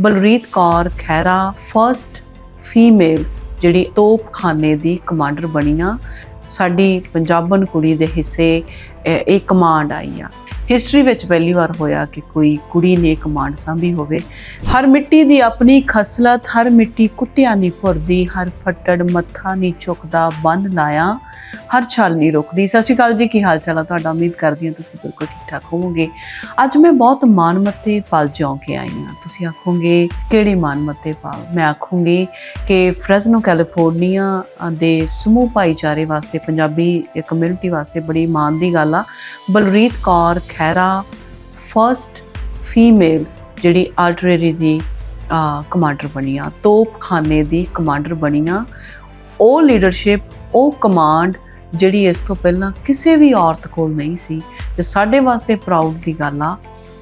ਬਲਰੀਤ Kaur Khaira first female ਜਿਹੜੀ ਤੋਪਖਾਨੇ ਦੀ commander ਬਣੀ ਆ। ਸਾਡੀ ਪੰਜਾਬਣ ਕੁੜੀ ਦੇ ਹਿੱਸੇ ਇਹ ਇਹ ਕਮਾਂਡ ਆਈ ਆ। ਹਿਸਟਰੀ ਵਿੱਚ ਪਹਿਲੀ ਵਾਰ ਹੋਇਆ ਕਿ ਕੋਈ ਕੁੜੀ ਨੇ ਕਮਾਂਡ ਸੰਭੀ ਹੋਵੇ। ਹਰ ਮਿੱਟੀ ਦੀ ਆਪਣੀ ਖਸਲਤ, ਹਰ ਮਿੱਟੀ ਕੁੱਟਿਆ ਨਹੀਂ ਭੁਰਦੀ, ਹਰ ਫੱਟੜ ਮੱਥਾ ਨਹੀਂ ਝੁਕਦਾ ਬੰਨ ਲਾਇਆ। ਹਰ ਛਾਲ ਨਹੀਂ ਰੁਕਦੀ। ਸਤਿ ਸ਼੍ਰੀ ਅਕਾਲ ਜੀ, ਕੀ ਹਾਲ ਚਾਲ ਆ ਤੁਹਾਡਾ? ਉਮੀਦ ਕਰਦੀ ਹਾਂ ਤੁਸੀਂ ਬਿਲਕੁਲ ਠੀਕ ਠਾਕ ਹੋਵੋਗੇ। ਅੱਜ ਮੈਂ ਬਹੁਤ ਮਾਨਮੱਤੇ ਪਲ ਜਿਉਂ ਕੇ ਆਈ ਹਾਂ। ਤੁਸੀਂ ਆਖੋਗੇ, ਕਿਹੜੇ ਮਾਨਮੱਤੇ ਪਲ? ਮੈਂ ਆਖੂੰਗੀ ਕਿ ਫ੍ਰੈਜ਼ਨੋ ਕੈਲੀਫੋਰਨੀਆ ਦੇ ਸਮੂਹ ਭਾਈਚਾਰੇ ਵਾਸਤੇ, ਪੰਜਾਬੀ ਕਮਿਊਨਿਟੀ ਵਾਸਤੇ ਬੜੀ ਮਾਣ ਦੀ ਗੱਲ ਆ। ਬਲਰੀਤ ਕੌਰ ਖਹਿਰਾ ਫਰਸਟ ਫੀਮੇਲ ਜਿਹੜੀ ਆਰਟਲਰੀ ਦੀ ਕਮਾਂਡਰ ਬਣੀ ਆ, ਤੋਪਖਾਨੇ ਦੀ ਕਮਾਂਡਰ ਬਣੀ ਆ। ਉਹ ਲੀਡਰਸ਼ਿਪ ਉਹ ਕਮਾਂਡ ਜਿਹੜੀ ਇਸ ਤੋਂ ਪਹਿਲਾਂ ਕਿਸੇ ਵੀ ਔਰਤ ਕੋਲ ਨਹੀਂ ਸੀ, ਤੇ ਸਾਡੇ ਵਾਸਤੇ ਪ੍ਰਾਊਡ ਦੀ ਗੱਲ ਆ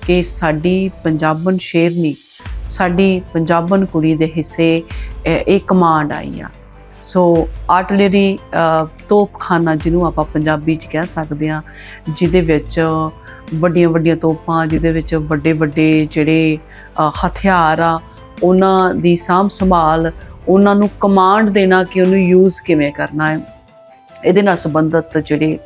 ਕਿ ਸਾਡੀ ਪੰਜਾਬਣ ਸ਼ੇਰਨੀ, ਸਾਡੀ ਪੰਜਾਬਣ ਕੁੜੀ ਦੇ ਹਿੱਸੇ ਇਹ ਕਮਾਂਡ ਆਈ ਆ। ਸੋ ਆਰਟਲਰੀ ਤੋਪਖਾਨਾ ਜਿਹਨੂੰ ਆਪਾਂ ਪੰਜਾਬੀ ਚ ਕਹਿ ਸਕਦੇ ਆ, ਜਿਹਦੇ ਵਿੱਚ ਵੱਡੀਆਂ ਵੱਡੀਆਂ ਤੋਪਾਂ, ਜਿਹਦੇ ਵਿੱਚ ਵੱਡੇ ਵੱਡੇ ਜਿਹੜੇ ਹਥਿਆਰ ਆ, ਉਹਨਾਂ ਦੀ ਸਾਂਭ ਸੰਭਾਲ, ਉਹਨਾਂ ਨੂੰ ਕਮਾਂਡ ਦੇਣਾ ਕਿ ਉਹਨੂੰ ਯੂਜ਼ ਕਿਵੇਂ ਕਰਨਾ ਹੈ। ਇਹਦੇ ਨਾਲ ਸੰਬੰਧਿਤ ਜਿਹੜੇ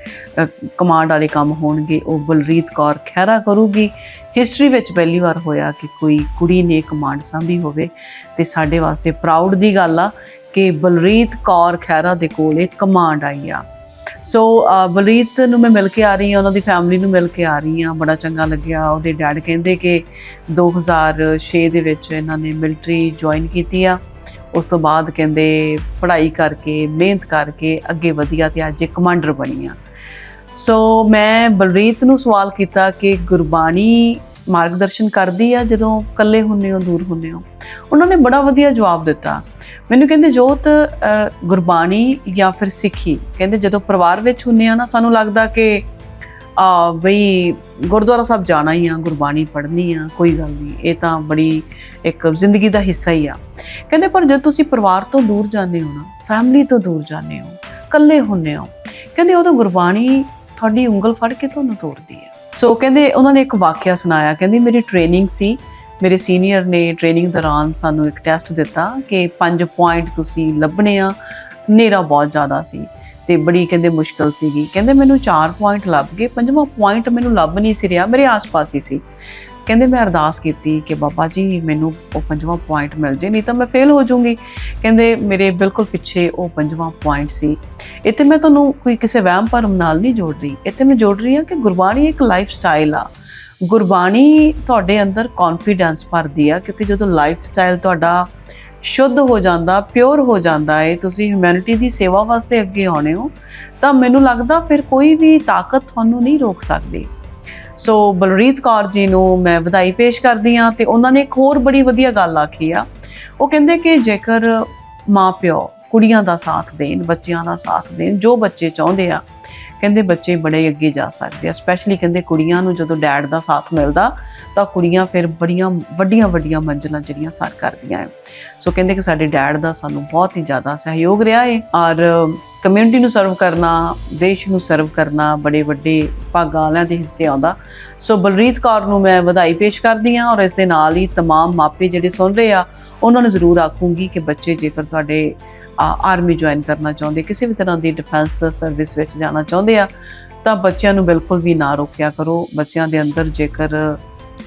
ਕਮਾਂਡ ਵਾਲੇ ਕੰਮ ਹੋਣਗੇ, ਉਹ ਬਲਰੀਤ ਕੌਰ ਖਹਿਰਾ ਕਰੂਗੀ। ਹਿਸਟਰੀ ਵਿੱਚ ਪਹਿਲੀ ਵਾਰ ਹੋਇਆ ਕਿ ਕੋਈ ਕੁੜੀ ਨੇ ਕਮਾਂਡ ਸੰਭੀ ਹੋਵੇ, ਤੇ ਸਾਡੇ ਵਾਸਤੇ ਪ੍ਰਾਊਡ ਦੀ ਗੱਲ ਆ ਕਿ ਬਲਰੀਤ ਕੌਰ ਖਹਿਰਾ ਦੇ ਕੋਲ ਇਹ ਕਮਾਂਡ ਆਈ ਆ। ਸੋ ਬਲਰੀਤ ਨੂੰ ਮੈਂ ਮਿਲ ਕੇ ਆ ਰਹੀ ਹਾਂ, ਉਹਨਾਂ ਦੀ ਫੈਮਿਲੀ ਨੂੰ ਮਿਲ ਕੇ ਆ ਰਹੀ ਹਾਂ। ਬੜਾ ਚੰਗਾ ਲੱਗਿਆ। ਉਹਦੇ ਡੈਡ ਕਹਿੰਦੇ ਕਿ 2006 ਦੇ ਵਿੱਚ ਇਹਨਾਂ ਨੇ ਮਿਲਟਰੀ ਜੁਆਇਨ ਕੀਤੀ ਆ। ਉਸ ਤੋਂ ਬਾਅਦ ਕਹਿੰਦੇ ਪੜ੍ਹਾਈ ਕਰਕੇ, ਮਿਹਨਤ ਕਰਕੇ ਅੱਗੇ ਵਧੀਆ ਤੇ ਅੱਜ ਇਹ ਕਮਾਂਡਰ ਬਣੀ ਆ। ਸੋ ਮੈਂ ਬਲਰੀਤ ਨੂੰ ਸਵਾਲ ਕੀਤਾ ਕਿ ਗੁਰਬਾਣੀ ਮਾਰਗਦਰਸ਼ਨ ਕਰਦੀ ਆ ਜਦੋਂ ਇਕੱਲੇ ਹੁੰਨੇ ਹੋ, ਦੂਰ ਹੁੰਨੇ ਹੋ? ਉਹਨਾਂ ਨੇ ਬੜਾ ਵਧੀਆ ਜਵਾਬ ਦਿੱਤਾ। ਮੈਨੂੰ ਕਹਿੰਦੇ, ਜੋਤ ਗੁਰਬਾਣੀ ਜਾਂ ਫਿਰ ਸਿੱਖੀ? ਕਹਿੰਦੇ ਜਦੋਂ ਪਰਿਵਾਰ ਵਿੱਚ ਹੁੰਨੇ ਆ ਨਾ, ਸਾਨੂੰ ਲੱਗਦਾ ਕਿ ਆ, ਬਈ ਗੁਰਦੁਆਰਾ ਸਾਹਿਬ ਜਾਣਾ ਹੀ ਆ, ਗੁਰਬਾਣੀ ਪੜ੍ਹਨੀ ਆ, ਕੋਈ ਗੱਲ ਨਹੀਂ। ਇਹ ਤਾਂ ਬੜੀ ਇੱਕ ਜ਼ਿੰਦਗੀ ਦਾ ਹਿੱਸਾ ਹੀ ਆ। ਕਹਿੰਦੇ, ਪਰ ਜਦ ਤੁਸੀਂ ਪਰਿਵਾਰ ਤੋਂ ਦੂਰ ਜਾਂਦੇ ਹੋ ਨਾ ਫੈਮਿਲੀ ਤੋਂ ਦੂਰ ਜਾਂਦੇ ਹੋ, ਇਕੱਲੇ ਹੁੰਨੇ ਹੋ, ਕਹਿੰਦੇ ਉਦੋਂ ਗੁਰਬਾਣੀ ਤੁਹਾਡੀ ਉਂਗਲ ਫੜ ਕੇ ਤੁਹਾਨੂੰ ਤੋੜਦੀ ਹੈ ਸੋ ਕਹਿੰਦੇ, ਉਹਨਾਂ ਨੇ ਇੱਕ ਵਾਕਿਆ ਸੁਣਾਇਆ, ਕਹਿੰਦੀ, ਮੇਰੀ ਟ੍ਰੇਨਿੰਗ ਸੀ, ਮੇਰੇ ਸੀਨੀਅਰ ਨੇ ਟ੍ਰੇਨਿੰਗ ਦੌਰਾਨ ਸਾਨੂੰ ਇੱਕ ਟੈਸਟ ਦਿੱਤਾ ਕਿ 5 ਪੁਆਇੰਟ ਤੁਸੀਂ ਲੱਭਣੇ ਆ, ਹਨੇਰਾ ਬਹੁਤ ਜ਼ਿਆਦਾ ਸੀ। ਤੇ ਬੜੀ ਕਹਿੰਦੇ ਮੁਸ਼ਕਲ ਸੀਗੀ। ਕਹਿੰਦੇ ਮੈਨੂੰ 4 ਪੁਆਇੰਟ ਲੱਭ ਗਏ, ਪੰਜਵਾਂ ਪੁਆਇੰਟ ਮੈਨੂੰ ਲੱਭ ਨਹੀਂ ਸੀ ਰਿਹਾ, ਮੇਰੇ ਆਸ-ਪਾਸ ਹੀ ਸੀ। ਕਹਿੰਦੇ ਮੈਂ ਅਰਦਾਸ ਕੀਤੀ ਕਿ ਬਾਬਾ ਜੀ, ਮੈਨੂੰ ਉਹ ਪੰਜਵਾਂ ਪੁਆਇੰਟ ਮਿਲ ਜੇ, ਨਹੀਂ ਤਾਂ ਮੈਂ ਫੇਲ ਹੋ ਜਾਊਂਗੀ। ਕਹਿੰਦੇ ਮੇਰੇ ਬਿਲਕੁਲ ਪਿੱਛੇ ਉਹ ਪੰਜਵਾਂ ਪੁਆਇੰਟ ਸੀ। ਇੱਥੇ ਮੈਂ ਤੁਹਾਨੂੰ ਕੋਈ ਕਿਸੇ ਵਹਿਮ ਭਰਮ ਨਾਲ ਨਹੀਂ ਜੋੜ ਰਹੀ। ਇੱਥੇ ਮੈਂ ਜੋੜ ਰਹੀ ਹਾਂ ਕਿ ਗੁਰਬਾਣੀ ਇੱਕ ਲਾਈਫ ਸਟਾਈਲ ਆ। ਗੁਰਬਾਣੀ ਤੁਹਾਡੇ ਅੰਦਰ ਕੌਨਫੀਡੈਂਸ ਭਰਦੀ ਆ, ਕਿਉਂਕਿ ਜਦੋਂ ਲਾਈਫ ਸਟਾਈਲ ਤੁਹਾਡਾ ਸ਼ੁੱਧ ਹੋ ਜਾਂਦਾ ਪਿਓਰ ਹੋ ਜਾਂਦਾ ਹੈ ਤੁਸੀਂ ਹਿਊਮੈਨਿਟੀ ਦੀ ਸੇਵਾ ਵਾਸਤੇ ਅੱਗੇ ਆਉਣੇ ਹੋ, ਤਾਂ ਮੈਨੂੰ ਲੱਗਦਾ ਫਿਰ ਕੋਈ ਵੀ ਤਾਕਤ ਤੁਹਾਨੂੰ ਨਹੀਂ ਰੋਕ ਸਕਦੀ। ਸੋ ਬਲਰੀਤ ਕੌਰ ਜੀ ਨੂੰ ਮੈਂ ਵਧਾਈ ਪੇਸ਼ ਕਰਦੀ ਹਾਂ ਤੇ ਉਹਨਾਂ ਨੇ ਇੱਕ ਹੋਰ ਬੜੀ ਵਧੀਆ ਗੱਲ ਆਖੀ ਆ। ਉਹ ਕਹਿੰਦੇ ਕਿ ਜੇਕਰ ਮਾਪਿਓ ਕੁੜੀਆਂ ਦਾ ਸਾਥ ਦੇਣ, ਬੱਚਿਆਂ ਦਾ ਸਾਥ ਦੇਣ, ਜੋ ਬੱਚੇ ਚਾਹੁੰਦੇ ਆ ਕਹਿੰਦੇ ਬੱਚੇ ਬੜੇ ਅੱਗੇ ਜਾ ਸਕਦੇ ਆ ਸਪੈਸ਼ਲੀ ਕਹਿੰਦੇ ਕੁੜੀਆਂ ਨੂੰ ਜਦੋਂ ਡੈਡ ਦਾ ਸਾਥ ਮਿਲਦਾ ਤਾਂ ਕੁੜੀਆਂ ਫਿਰ ਬੜੀਆਂ ਵੱਡੀਆਂ ਵੱਡੀਆਂ ਮੰਜ਼ਿਲਾਂ ਜਿਹੜੀਆਂ ਸਰ ਕਰਦੀਆਂ ਹੈ ਸੋ ਕਹਿੰਦੇ ਕਿ ਸਾਡੇ ਡੈਡ ਦਾ ਸਾਨੂੰ ਬਹੁਤ ਹੀ ਜ਼ਿਆਦਾ ਸਹਿਯੋਗ ਰਿਹਾ ਹੈ ਔਰ ਕਮਿਊਨਿਟੀ ਨੂੰ ਸਰਵ ਕਰਨਾ ਦੇਸ਼ ਨੂੰ ਸਰਵ ਕਰਨਾ ਬੜੇ ਵੱਡੇ ਭਾਗਾਂ ਵਾਲਿਆਂ ਦੇ ਹਿੱਸੇ ਆਉਂਦਾ ਸੋ ਬਲਰੀਤ ਕੌਰ ਨੂੰ ਮੈਂ ਵਧਾਈ ਪੇਸ਼ ਕਰਦੀ ਹਾਂ ਔਰ ਇਸ ਦੇ ਨਾਲ ਹੀ तमाम ਮਾਪੇ ਜਿਹੜੇ ਸੁਣ ਰਹੇ ਆ ਉਹਨਾਂ ਨੂੰ ਜ਼ਰੂਰ ਆਖੂੰਗੀ ਕਿ ਬੱਚੇ ਜੇਕਰ ਤੁਹਾਡੇ ਆਰਮੀ ਜੁਆਇਨ ਕਰਨਾ ਚਾਹੁੰਦੇ, ਕਿਸੇ ਵੀ ਤਰ੍ਹਾਂ ਦੀ ਡਿਫੈਂਸ ਸਰਵਿਸ ਵਿੱਚ ਜਾਣਾ ਚਾਹੁੰਦੇ ਆ, ਤਾਂ ਬੱਚਿਆਂ ਨੂੰ ਬਿਲਕੁਲ ਵੀ ਨਾ ਰੋਕਿਆ ਕਰੋ। ਬੱਚਿਆਂ ਦੇ ਅੰਦਰ ਜੇਕਰ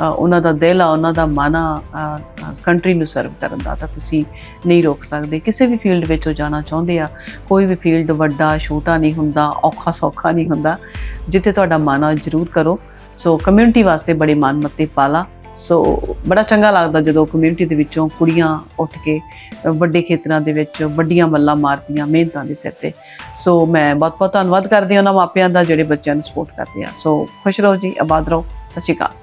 ਉਹਨਾਂ ਦਾ ਦਿਲ ਆ, ਉਹਨਾਂ ਦਾ ਮਨ ਆ ਕੰਟਰੀ ਨੂੰ ਸਰਵ ਕਰਨ ਦਾ, ਤਾਂ ਤੁਸੀਂ ਨਹੀਂ ਰੋਕ ਸਕਦੇ। ਕਿਸੇ ਵੀ ਫੀਲਡ ਵਿੱਚ ਉਹ ਜਾਣਾ ਚਾਹੁੰਦੇ ਆ, ਕੋਈ ਵੀ ਫੀਲਡ ਵੱਡਾ, ਛੋਟਾ ਨਹੀਂ ਹੁੰਦਾ, ਔਖਾ ਸੌਖਾ ਨਹੀਂ ਹੁੰਦਾ, ਜਿੱਥੇ ਤੁਹਾਡਾ ਮਨ ਆ, ਜ਼ਰੂਰ ਕਰੋ। ਸੋ ਕਮਿਊਨਿਟੀ ਵਾਸਤੇ ਬੜੀ ਮਾਨਮੱਤੀ ਪਾਲਾ। ਸੋ ਬੜਾ ਚੰਗਾ ਲੱਗਦਾ ਜਦੋਂ ਕਮਿਊਨਿਟੀ ਦੇ ਵਿੱਚੋਂ ਕੁੜੀਆਂ ਉੱਠ ਕੇ ਵੱਡੇ ਖੇਤਰਾਂ ਦੇ ਵਿੱਚ ਵੱਡੀਆਂ ਮੱਲਾਂ ਮਾਰਦੀਆਂ ਮਿਹਨਤਾਂ ਦੇ ਸਿਰ ਤੇ। ਸੋ ਮੈਂ ਬਹੁਤ ਬਹੁਤ ਧੰਨਵਾਦ ਕਰਦੀ ਹਾਂ ਉਹਨਾਂ ਮਾਪਿਆਂ ਦਾ, ਜਿਹੜੇ ਬੱਚਿਆਂ ਨੂੰ ਸਪੋਰਟ ਕਰਦੇ ਆ। ਸੋ ਖੁਸ਼ ਰਹੋ ਜੀ, ਆਬਾਦ ਰਹੋ। ਸਤਿ ਸ਼੍ਰੀ ਅਕਾਲ।